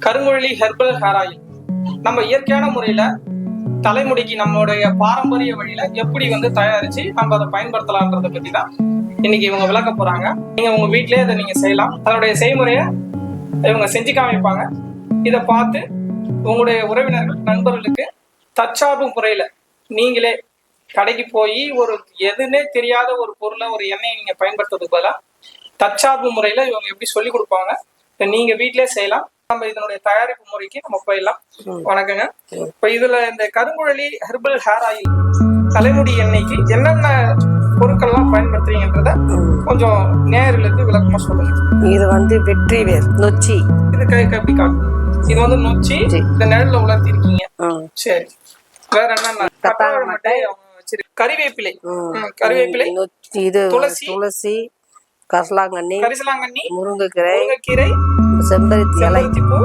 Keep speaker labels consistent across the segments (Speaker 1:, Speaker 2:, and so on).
Speaker 1: கருங்குழலி herbal hair oil நம்ம இயற்கையான முறையில தலைமுடிக்கு நம்மளுடைய பாரம்பரிய வழியில எப்படி வந்து தயாரிச்சு நம்ம அதை பயன்படுத்தலாம்ன்றத பத்தி தான் இன்னைக்கு இவங்க விளக்க போறாங்க. நீங்க உங்க வீட்லயே அதை நீங்க செய்யலாம். அதனுடைய செய்முறையை இவங்க செஞ்சு காமிப்பாங்க. இதை பார்த்து உங்களுடைய உறவினர்கள் நண்பர்களுக்கு தற்சார்பு முறையில நீங்களே கடைக்கு போய் ஒரு எதுன்னே தெரியாத ஒரு பொருளை ஒரு எண்ணெயை நீங்க பயன்படுத்துறதுக்கு பதிலாக தற்சார்பு முறையில இவங்க எப்படி சொல்லி கொடுப்பாங்க நீங்க வீட்டிலே செய்யலாம். நம்ம இதனுடைய தயாரிப்பு முறைக்கு நம்ம போயிடலாம். வணக்கங்க. இப்ப இதுல இந்த கருங்குழலி ஹெர்பல் ஹேர் ஆயில் தலைமுடி எண்ணெய்க்கு என்னென்ன பொருட்கள்லாம் பயன்படுத்துறீங்கன்றத கொஞ்சம் நேயர்களுக்கு விளக்கமா சொல்லுங்க.
Speaker 2: இது வந்து வெற்றி வேர் நொச்சி.
Speaker 1: இது கை எப்படி காட்டும் இது வந்து நொச்சி இந்த நிழல்ல உலர்த்தி இருக்கீங்க. சரி. வேற ம், கறிவேப்பிலை
Speaker 2: நொச்சி இது
Speaker 1: துளசி.
Speaker 2: துளசி. கசலாங்கண்ணி
Speaker 1: கரிசலாங்கண்ணி
Speaker 2: முருங்கைக்கீரை
Speaker 1: முருங்கைக்கீரை
Speaker 2: செம்பருத்தி இலை
Speaker 1: பூ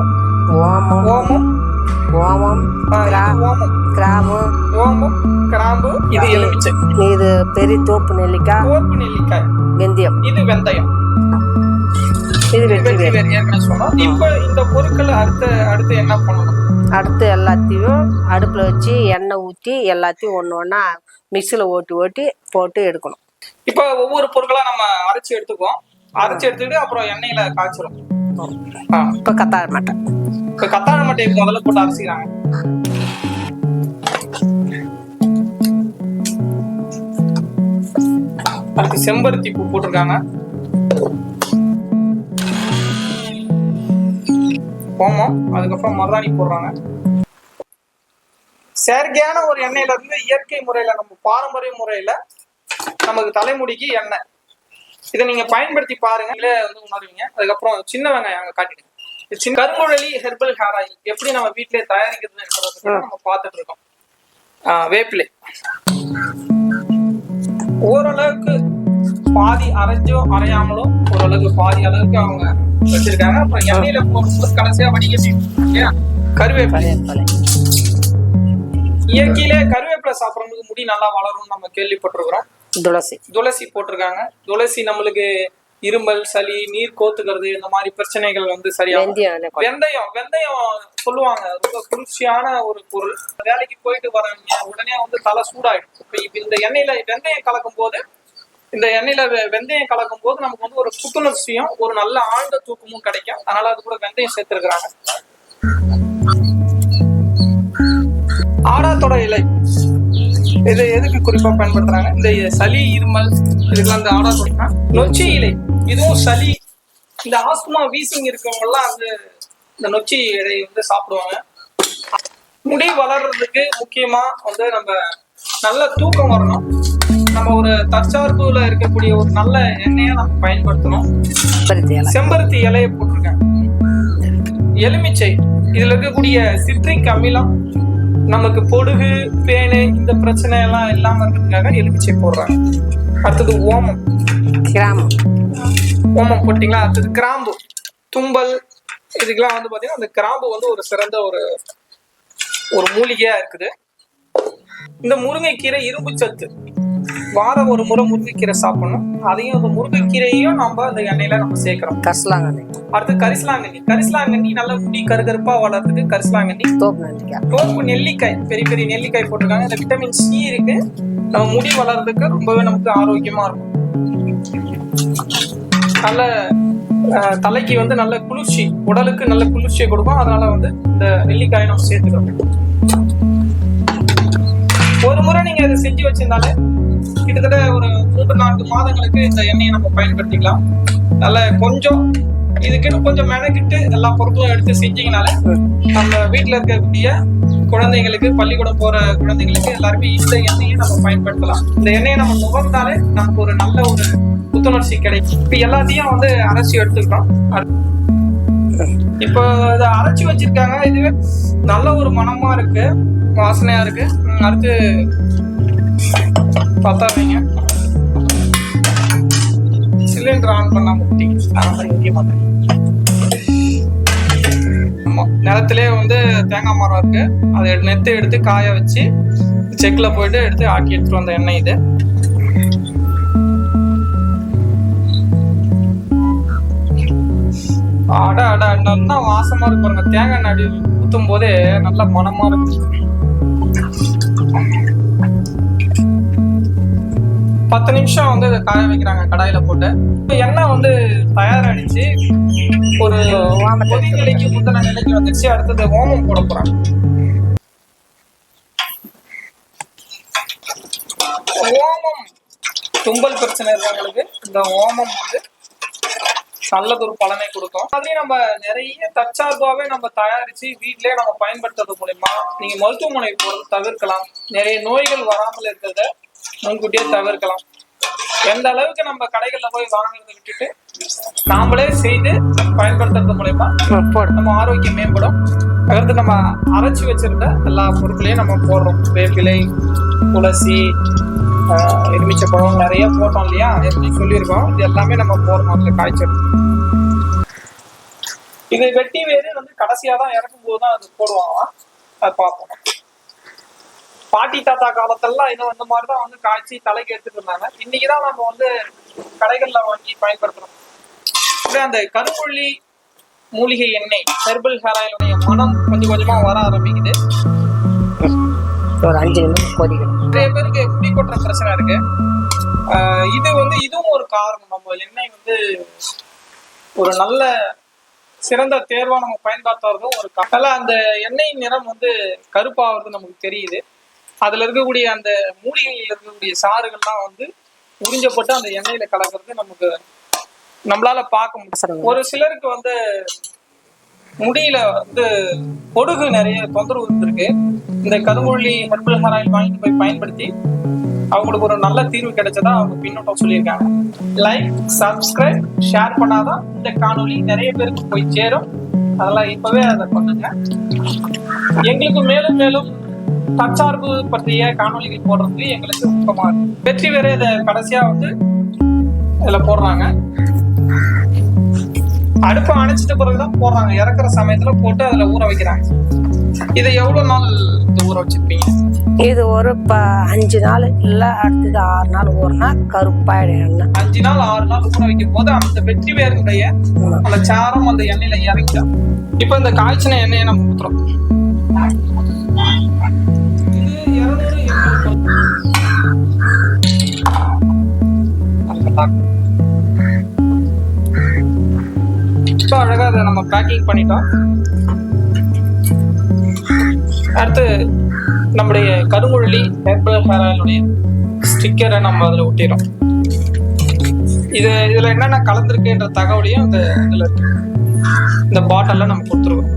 Speaker 2: ஓமம்
Speaker 1: ஓமம்
Speaker 2: ஓமம்
Speaker 1: ஓமம்.
Speaker 2: கிராமு
Speaker 1: ஓமம் கிராம்பு இது எலுமிச்சை.
Speaker 2: இது பெரிய தோப்பு நெல்லிக்காய்
Speaker 1: கோப்பு நெல்லிக்காய்.
Speaker 2: வெந்தயம்.
Speaker 1: இது வெந்தயம்.
Speaker 2: இது வெற்றி
Speaker 1: வெற்றி
Speaker 2: வேர்
Speaker 1: வேர் ஏற்கனவே சொன்னோம். இப்ப இந்த பொருட்கள் அடுத்து அடுத்து என்ன பண்ணணும்?
Speaker 2: அடுத்து எல்லாத்தையும் அடுப்பில் வச்சு எண்ணெய் ஊற்றி எல்லாத்தையும் ஒன்று ஒன்றா மிக்சியில் ஓட்டி ஓட்டி போட்டு எடுக்கணும்.
Speaker 1: இப்ப ஒவ்வொரு பொருட்களா நம்ம அரைச்சு எடுத்துக்குவோம். அரைச்சு எடுத்துக்கிட்டு அப்புறம் எண்ணெயில காய்ச்சிரும்.
Speaker 2: இப்போ கத்தாழ மாட்டேன்
Speaker 1: இப்ப கத்தாழை மட்டையை முதல்ல போட்டு அரைச்சிக்கிறாங்க. அடுத்து செம்பருத்தி பூ போட்டிருக்காங்க. ஓமம் அதுக்கப்புறம் மருதாணி போடுறாங்க. செயற்கையான ஒரு எண்ணெயில இருந்து இயற்கை முறையில நம்ம பாரம்பரிய முறையில நமக்கு தலைமுடிக்கு எண்ணெய். இதை நீங்க பயன்படுத்தி பாருங்க. இல்ல வந்து உணர்வீங்க. அதுக்கப்புறம் சின்ன வெங்காயம் அங்க காட்டிடுங்க. சின்ன கருங்குழலி ஹெர்பல் ஹேர் ஆயில் எப்படி நம்ம வீட்டிலே தான் நம்ம பார்த்துட்டு இருக்கோம். வேப்பிலை. ஓரளவுக்கு பாதி அரைஞ்சோ அரையாமலோ ஓரளவுக்கு பாதி அளவுக்கு அவங்க வச்சிருக்காங்க. அப்புறம் எண்ணெயில போடும்போது கடைசியா வடிகட்டி கருவேப்பிலை. இயற்கையிலே கருவேப்பிலை சாப்பிட்றவங்களுக்கு முடி நல்லா வளரும்னு நம்ம கேள்விப்பட்டிருக்கிறோம்.
Speaker 2: துளசி.
Speaker 1: துளசி போட்டிருக்காங்க. துளசி நம்மளுக்கு இருமல் சளி நீர் கோத்துக்கிறது இந்த மாதிரி பிரச்சனைகள் வந்து சரியாகும்
Speaker 2: வெந்தயம்.
Speaker 1: வெந்தயம் வெந்தயம் சொல்லுவாங்க. ரொம்ப குளிர்ச்சியான ஒரு பொருள். வேலைக்கு போயிட்டு வரவங்க உடனே வந்து தலை சூடாயிடும். இப்ப இந்த எண்ணெயில வெந்தயம் கலக்கும் போது இந்த எண்ணெயில வெந்தயம் கலக்கும் போது நமக்கு வந்து ஒரு புத்துணர்ச்சியும் ஒரு நல்ல ஆழ்ந்த தூக்கமும் கிடைக்கும். அதனால அது கூட வெந்தயம் சேர்த்திருக்கிறாங்க. ஆடாத்தோட இலை. இது எதுக்கு குறிப்பா பயன்படுத்துறாங்க? இந்த சளி இருமல் இதுக்கெல்லாம் இந்த ஆடாத்தோட நொச்சி இலை. இதுவும் சளி இந்த ஆஸ்துமா வீசிங் இருக்கவங்க எல்லாம் வந்து இந்த நொச்சி இலையை வந்து சாப்பிடுவாங்க. முடி வளர்றதுக்கு முக்கியமா வந்து நம்ம நல்ல தூக்கம் வரணும். நம்ம ஒரு தற்சார்புல இருக்கக்கூடிய ஒரு நல்ல எண்ணெயை நம்ம பயன்படுத்தணும்.
Speaker 2: பருத்தி இலை.
Speaker 1: செம்பருத்தி இலையை போட்டிருக்கேன். எலுமிச்சை. இதுல இருக்கக்கூடிய சிட்ரிக் அமிலம் நமக்கு பொடுகு பேனு இந்த பிரச்சனை எல்லாம் இல்லாம இருக்கிறதுக்காக எலுமிச்சை போடுறாங்க. அடுத்தது ஓமம்.
Speaker 2: கிராமம்.
Speaker 1: ஓமம் போட்டிங்களா? அடுத்தது கிராம்பு. தும்பல். இதுக்கெல்லாம் வந்து பாத்தீங்கன்னா அந்த கிராம்பு வந்து ஒரு சிறந்த ஒரு ஒரு மூலிகையா இருக்குது. இந்த முருங்கைக்கீரை இரும்பு சத்து. வாரம் ஒரு முறை முருங்கைக்கீரை சாப்பிடணும். அதையும் அந்த முருங்கைக்கீரையும் நம்ம அந்த எண்ணெயில நம்ம சேர்க்கிறோம்.
Speaker 2: கசலாங்கண்ணி
Speaker 1: அடுத்து கரிசலாங்கண்ணி. கரிசலாங்கண்ணி நல்ல முடி கருகருப்பா வளர்றதுக்கு கரிசலாங்கண்ணி.
Speaker 2: தோப்பு நெல்லிக்காய்.
Speaker 1: தோப்பு நெல்லிக்காய் பெரிய பெரிய நெல்லிக்காய் போட்டிருக்காங்க. இந்த விட்டமின் சி இருக்கு. நம்ம முடி வளர்றதுக்கு ரொம்பவே நமக்கு ஆரோக்கியமா இருக்கும். நல்ல தலைக்கு வந்து நல்ல குளிர்ச்சி உடலுக்கு நல்ல குளிர்ச்சியை கொடுக்கும். அதனால வந்து இந்த நெல்லிக்காயை நம்ம சேர்த்துக்கிறோம். ஒரு முறை நீங்க இதை செஞ்சு வச்சிருந்தாலே கிட்டத்தட்ட ஒரு மூன்று நான்கு மாதங்களுக்கு இந்த எண்ணெயை நம்ம பயன்படுத்திக்கலாம். நல்ல கொஞ்சம் இதுக்குன்னு கொஞ்சம் மெனக்கிட்டு எல்லா பொருட்களும் எடுத்து செஞ்சீங்கனாலே நம்ம வீட்டில் இருக்கக்கூடிய குழந்தைங்களுக்கு பள்ளிக்கூடம் போற குழந்தைங்களுக்கு எல்லாருமே இந்த எண்ணெயை நம்ம பயன்படுத்தலாம். இந்த எண்ணெயை நம்ம நுகர்ந்தாலே நமக்கு ஒரு நல்ல ஒரு புத்துணர்ச்சி கிடைக்கும். இப்ப எல்லாத்தையும் வந்து அரைச்சி எடுத்துக்கிறோம் இப்போ இதை அரைச்சி வச்சிருக்காங்க. இதுவே நல்ல ஒரு மனமா இருக்கு வாசனையா இருக்கு. அடுத்து பார்த்தா வைங்க சிலிண்டர் ஆன் பண்ணாம விட்டீங்க நிலத்திலே வந்து தேங்காய் மரம் இருக்கு. அதை நெத்து எடுத்து காய வச்சு செக்கில் போயிட்டு எடுத்து ஆட்டி எடுத்துட்டு வந்த எண்ணெய் இது. அட அட நல்லா வாசமா இருக்கு பாருங்க. தேங்காய் நாடி ஊத்தும் போதே நல்ல மனமா இருக்கு. பத்து நிமிஷம் வந்து காய வைக்கிறாங்க கடாயில போட்டு. இப்ப எண்ணெய் வந்து தயாராகிடுச்சு ஒரு கொதி நிலைக்கு முந்தின நிலைக்கு வந்துருச்சு அடுத்தது ஓமம் போட போறாங்க. ஓமம். தும்பல் பிரச்சனை இருக்கவங்களுக்கு இந்த ஓமம் வந்து நல்லதொரு பலனை கொடுக்கும். அதுலயும் நம்ம நிறைய தற்சார்பாவே நம்ம தயாரிச்சு வீட்லயே நம்ம பயன்படுத்துறது மூலயமா நீங்க மருத்துவமனை போறது தவிர்க்கலாம். நிறைய நோய்கள் வராமல் இருக்கிறத முன்கூட்டியே தவிர்க்கலாம். எந்த அளவுக்கு நம்ம கடைகள்ல போய் வாங்குறதை விட்டுட்டு நாமளே செய்து பயன்படுத்துறது மூலயமா நம்ம ஆரோக்கியம் மேம்படும். அதாவது நம்ம அரைச்சி வச்சிருந்த எல்லா பொருட்களையும் நம்ம போடுறோம். வேப்பிலை துளசி எலுமிச்சப்பழம் நிறைய போட்டோம் இல்லையா? எப்படி சொல்லியிருக்கோம். இது எல்லாமே நம்ம போடுறோம். அந்த காய்ச்சல். இதை வெட்டி வேறு வந்து கடைசியாக தான் இறக்கும் போது தான் அது போடுவாங்க அது பார்ப்போம். பாட்டி தாத்தா காலத்தெல்லாம் இன்னும் இந்த மாதிரி தான் வந்து காய்ச்சி தலைக்கு எடுத்துட்டு இருந்தாங்க. இன்னைக்கு தான் நம்ம வந்து கடைகள்ல வாங்கி பயன்படுத்துறோம். அந்த கருவள்ளி மூலிகை எண்ணெய் ஹெர்பல் ஹேர் ஆயிலுடைய மனம் கொஞ்சம் கொஞ்சமா வர ஆரம்பிக்குது.
Speaker 2: ஒரு அஞ்சு நிமிஷம் கொதிக்கணும்.
Speaker 1: நிறைய பேருக்கு முடி கொட்டுற பிரச்சனை இருக்கு. இது வந்து இதுவும் ஒரு காரணம். நம்ம எண்ணெய் வந்து ஒரு நல்ல சிறந்த தேர்வா நம்ம பயன்படுத்துறதும் ஒரு கா- அதனால அந்த எண்ணெய் நிறம் வந்து கருப்பாகிறது நமக்கு தெரியுது. அதுல இருக்கக்கூடிய அந்த மூலிகையில் இருக்கக்கூடிய சாறுகள்லாம் வந்து உறிஞ்சப்பட்டு அந்த எண்ணெயில கலக்கிறது நமக்கு நம்மளால பார்க்க முடியும். ஒரு சிலருக்கு வந்து முடியில வந்து பொடுகு நிறைய தொந்தரவு இருந்திருக்கு. இந்த கருமொழி ஹெர்பல் ஹேர் ஆயில் வாங்கிட்டு போய் பயன்படுத்தி அவங்களுக்கு ஒரு நல்ல தீர்வு கிடைச்சதா அவங்க பின்னோட்டம் சொல்லியிருக்காங்க. லைக் சப்ஸ்கிரைப் ஷேர் பண்ணாதான் இந்த காணொளி நிறைய பேருக்கு போய் சேரும். அதெல்லாம் இப்பவே அதை பண்ணுங்க. எங்களுக்கு மேலும் மேலும் தற்சார்பு பற்றிய காணொளிகள் போடுறதுக்கு எங்களுக்கு ஊக்கமா இருக்கு. வெற்றி வேற இதை கடைசியா வந்து இதுல போடுறாங்க. அடுப்பை அணைச்சிட்ட பிறகுதான் போடுறாங்க. இறக்குற சமயத்துல போட்டு அதுல ஊற வைக்கிறாங்க. இதை எவ்வளவு நாள் ஊற வச்சிருப்பீங்க?
Speaker 2: இது ஒரு ப அஞ்சு நாள் இல்லை அடுத்தது ஆறு நாள் ஊறினா கருப்பாயிடும் எண்ணெய்.
Speaker 1: அஞ்சு நாள் ஆறு நாள் ஊற வைக்கும் போது அந்த வெற்றி வேருடைய அந்த சாரம் அந்த எண்ணெயில இறங்கிடும். இப்ப இந்த காய்ச்சின எண்ணெயை நம்ம ஊத்துறோம். இப்போ அழகா அதை நம்ம பேக்கிங் பண்ணிட்டோம். அடுத்து நம்முடைய கருங்குழலி ஹெர்பல் ஹேர் ஆயிலுடைய ஸ்டிக்கரை நம்ம அதில் ஒட்டிடும் இது இதுல என்னென்ன கலந்துருக்குன்ற தகவலையும் இந்த இதில் இருக்கு இந்த பாட்டில்ல நம்ம கொடுத்துருவோம்.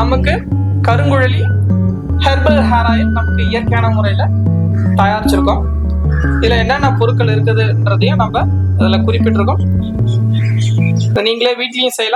Speaker 1: நமக்கு கருங்குழலி ஹெர்பல் ஹேர் ஆயில் நமக்கு இயற்கையான முறையில தயாரிச்சிருக்கோம். இதுல என்னென்ன பொருட்கள் இருக்குதுன்றதையும் நம்ம அதுல குறிப்பிட்டிருக்கோம். நீங்களே வீட்லயும் செய்யலாம்.